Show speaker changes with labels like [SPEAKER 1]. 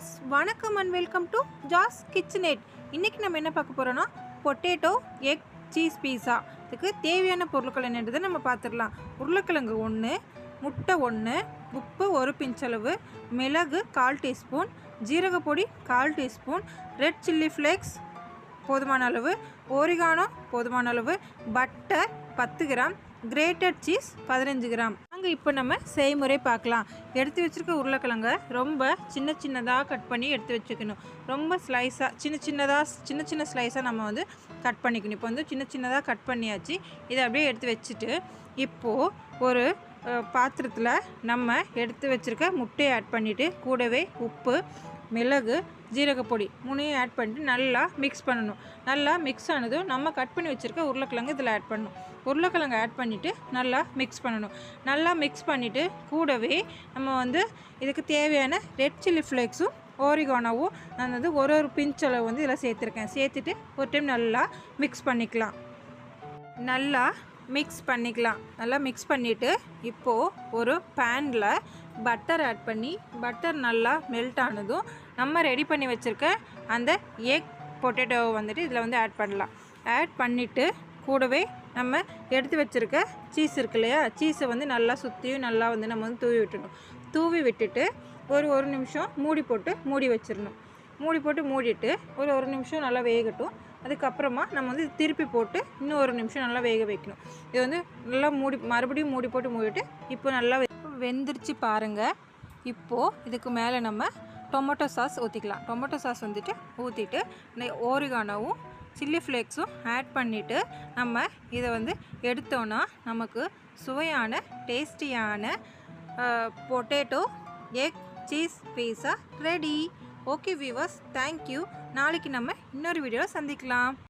[SPEAKER 1] Viewers வணக்கம் and welcome to jazz kitchenette இன்றைக்கி நம்ம என்ன பார்க்க போகிறோன்னா பொட்டேட்டோ எக் சீஸ் பீஸா இதுக்கு தேவையான பொருட்கள் என்னன்றதை நம்ம பார்த்துடலாம். உருளைக்கிழங்கு ஒன்று முட்டை ஒன்று உப்பு ஒரு பிஞ்சளவு மிளகு கால் டீஸ்பூன் ஜீரகப்பொடி கால் டீஸ்பூன் ரெட் சில்லி ஃப்ளேக்ஸ் போதுமான அளவு ஓரிகானோ போதுமான அளவு பட்டர் பத்து கிராம் கிரேட்டட் சீஸ் பதினஞ்சு கிராம். வாங்க இப்போ நம்ம செய்முறை பார்க்கலாம். எடுத்து வச்சுருக்க உருளைக்கிழங்க ரொம்ப சின்ன சின்னதாக கட் பண்ணி எடுத்து வச்சுக்கணும். ரொம்ப ஸ்லைஸாக சின்ன சின்னதாக சின்ன சின்ன ஸ்லைஸாக நம்ம வந்து கட் பண்ணிக்கணும். இப்போ வந்து சின்ன சின்னதாக கட் பண்ணியாச்சு. இதை அப்படியே எடுத்து வச்சுட்டு இப்போது ஒரு பாத்திரத்தில் நம்ம எடுத்து வச்சுருக்க முட்டையை ஆட் பண்ணிவிட்டு கூடவே உப்பு மிளகு ஜீரகப்பொடி மூணையும் ஆட் பண்ணிட்டு நல்லா மிக்ஸ் பண்ணணும். நல்லா மிக்ஸ் ஆனதும் நம்ம கட் பண்ணி வச்சுருக்க உருளைக்கிழங்கு இதில் ஆட் பண்ணணும். உருளைக்கிழங்கு ஆட் பண்ணிவிட்டு நல்லா மிக்ஸ் பண்ணணும். நல்லா மிக்ஸ் பண்ணிவிட்டு கூடவே நம்ம வந்து இதுக்கு தேவையான ரெட் சில்லி ஃப்ளேக்ஸும் ஓரிகோனாவும் நான் வந்து ஒரு ஒரு பிஞ்சளவு வந்து இதில் சேர்த்துருக்கேன். சேர்த்துட்டு ஒரு டைம் நல்லா மிக்ஸ் பண்ணிக்கலாம். நல்லா மிக்ஸ் பண்ணிக்கலாம். நல்லா மிக்ஸ் பண்ணிவிட்டு இப்போது ஒரு பேனில் பட்டர் ஆட் பண்ணி பட்டர் நல்லா மெல்ட் ஆனதும் நம்ம ரெடி பண்ணி வச்சுருக்க அந்த எக் பொட்டேட்டோவை வந்துட்டு இதில் வந்து ஆட் பண்ணலாம். ஆட் பண்ணிவிட்டு கூடவே நம்ம எடுத்து வச்சுருக்க சீஸ் இருக்கு இல்லையா? சீஸை வந்து நல்லா சுற்றியும் நல்லா வந்து நம்ம வந்து தூவி விட்டுடணும். தூவி விட்டுட்டு ஒரு ஒரு நிமிஷம் மூடி போட்டு மூடி வச்சிடணும். மூடி போட்டு மூடிட்டு ஒரு ஒரு நிமிஷம் நல்லா வேகட்டும். அதுக்கப்புறமா நம்ம வந்து திருப்பி போட்டு இன்னும் ஒரு நிமிஷம் நல்லா வேக வைக்கணும். இது வந்து நல்லா மூடி மறுபடியும் மூடி போட்டு மூடிட்டு இப்போ நல்லா வெந்துருச்சு பாருங்கள் இப்போது இதுக்கு மேலே நம்ம டொமேட்டோ சாஸ் ஊற்றிக்கலாம் டொமேட்டோ சாஸ் வந்துட்டு ஊற்றிட்டு ஓரிகானோவும் சில்லி ஃப்ளேக்ஸும் ஆட் பண்ணிவிட்டு நம்ம இதை வந்து எடுத்தோன்னா நமக்கு சுவையான டேஸ்டியான potato egg cheese pizza ready okay viewers thank you நாளைக்கு நம்ம இன்னொரு வீடியோவில் சந்திக்கலாம்.